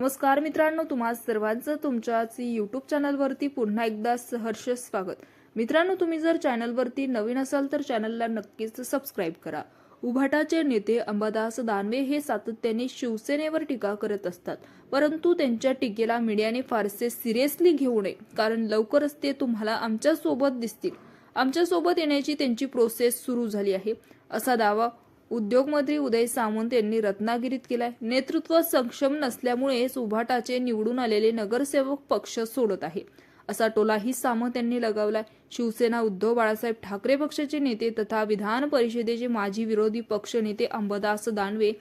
नमस्कार मित्रांनो तुम्हा सर्वांचं तुमच्याच यूट्यूब चॅनलवरती पुन्हा एकदा सहर्ष स्वागत. मित्रांनो तुम्ही जर चॅनलवरती नवीन असाल तर चॅनलला नक्कीच सबस्क्राईब करा. उभाटाचे नेते अंबादास दानवे हे सातत्याने शिवसेनेवर टीका करत असतात. परंतु त्यांच्या टीकेला मीडियाने फारसे सिरियसली घेऊ नये कारण लवकरच ते तुम्हाला आमच्यासोबत दिसतील. आमच्यासोबत येण्याची त्यांची प्रोसेस सुरू झाली आहे. असा दावा उद्योगमंत्री उदय सामंत यांनी रत्नागिरीत केलाय. नेतृत्व सक्षम नसल्यामुळेच उभाटाचे निवडून आलेले नगरसेवक पक्ष सोडत आहे. असा टोलाही सामंत यांनी लगावलाय. शिवसेना उद्धव बाळासाहेब ठाकरे पक्षाचे नेते तथा विधान परिषदेचे माजी विरोधी पक्ष नेते अंबदास दानवे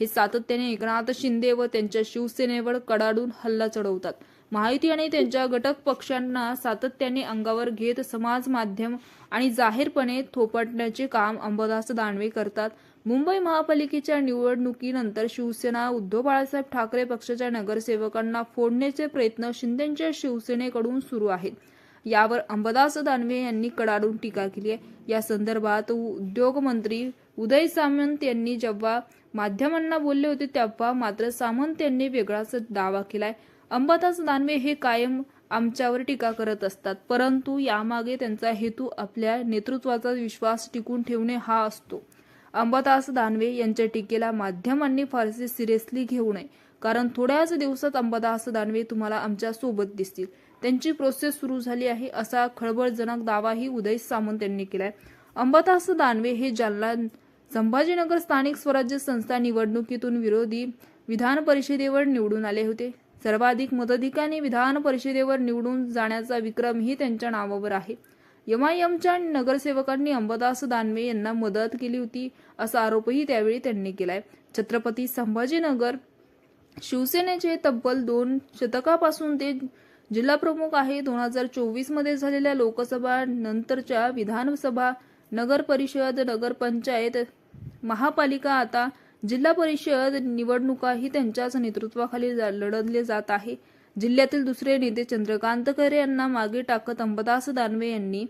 हे सातत्याने एकनाथ शिंदे व त्यांच्या शिवसेनेवर कडाडून हल्ला चढवतात. माहिती आणि त्यांच्या घटक पक्षांना सातत्याने अंगावर घेत समाज माध्यम आणि जाहीरपणे थोपटण्याचे काम अंबादास दानवे करतात. मुंबई महापालिकेच्या निवडणुकीनंतर शिवसेना उद्धव बाळासाहेब ठाकरे पक्षाच्या नगरसेवकांना फोडण्याचे प्रयत्न शिंदेच्या शिवसेनेकडून सुरू आहेत. यावर अंबादास दानवे यांनी कडाडून टीका केली आहे. या संदर्भात उद्योगमंत्री उदय सामंत यांनी जेव्हा माध्यमांना बोलले होते तेव्हा मात्र सामंत यांनी वेगळाच दावा केलाय. अंबादास दानवे हे कायम आमच्यावर टीका करत असतात परंतु यामागे त्यांचा हेतू आपल्या नेतृत्वाचा विश्वास टिकून ठेवणे हा असतो. अंबादास दानवे यांच्या टीकेला माध्यमांनी फारसे सिरियसली घेऊ नये कारण थोड्याच दिवसात अंबादास दानवे तुम्हाला आमच्यासोबत दिसतील. त्यांची प्रोसेस सुरू झाली आहे असा खळबळजनक दावाही उदय सामंत यांनी केलाय. अंबादास दानवे हे जालना संभाजीनगर स्थानिक स्वराज्य संस्था निवडणुकीतून विरोधी विधान परिषदेवर निवडून आले होते. सर्वाधिक मताधिकांनी विधान परिषदेवर निवडून जाण्याचा विक्रमही त्यांच्या नावावर आहे. यमायमच्या नगरसेवकांनी अंबादास दानवे यांना मदत केली होती असा आरोपही त्यावेळी त्यांनी केलाय. छत्रपती संभाजीनगर शिवसेनेचे तब्बल दोन शतकापासून ते जिल्हाप्रमुख आहे. दोन हजार चोवीसमध्ये झालेल्या लोकसभा नंतरच्या विधानसभा नगर परिषद नगरपंचायत महापालिका आता जिल्हा परिषद निवडणुकाही त्यांच्याच नेतृत्वाखाली लढवले जात आहे. जिल्ह्यातील दुसरे नेते चंद्रकांत खरे यांना मागे टाकत अंबदास दानवे यांनी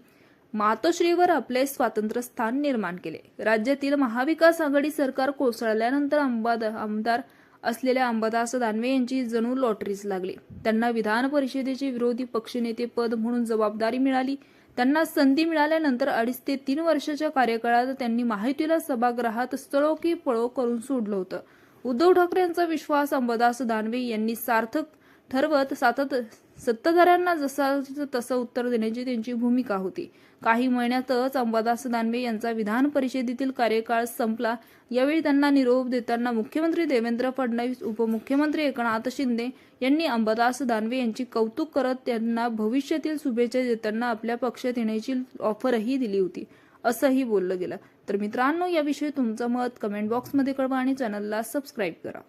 मातोश्रीवर आपले स्वातंत्र्य स्थान निर्माण केले. राज्यातील महाविकास आघाडी सरकार कोसळल्यानंतर अंबाद आमदार असलेल्या अंबादास दानवे यांची जणू लॉटरीच लागली. त्यांना विधान परिषदेचे विरोधी पक्षनेते पद म्हणून जबाबदारी मिळाली. त्यांना संधी मिळाल्यानंतर अडीच ते तीन वर्षाच्या कार्यकाळात त्यांनी माहितीला सभागृहात स्थळो की पळो करून सोडलं होतं. उद्धव ठाकरे यांचा विश्वास अंबादास दानवे यांनी सार्थक ठरवत सातत सत्ताधाऱ्यांना जसं तसं उत्तर देण्याची त्यांची भूमिका होती. काही महिन्यातच अंबादास दानवे यांचा विधान परिषदेतील कार्यकाळ संपला. यावेळी त्यांना निरोप देताना मुख्यमंत्री देवेंद्र फडणवीस उपमुख्यमंत्री एकनाथ शिंदे यांनी अंबादास दानवे यांची कौतुक करत त्यांना भविष्यातील शुभेच्छा देताना आपल्या पक्षात येण्याची ऑफरही दिली होती. असंही बोललं गेलं. तर मित्रांनो याविषयी तुमचं मत कमेंट बॉक्समध्ये कळवा आणि चॅनलला सबस्क्राईब करा.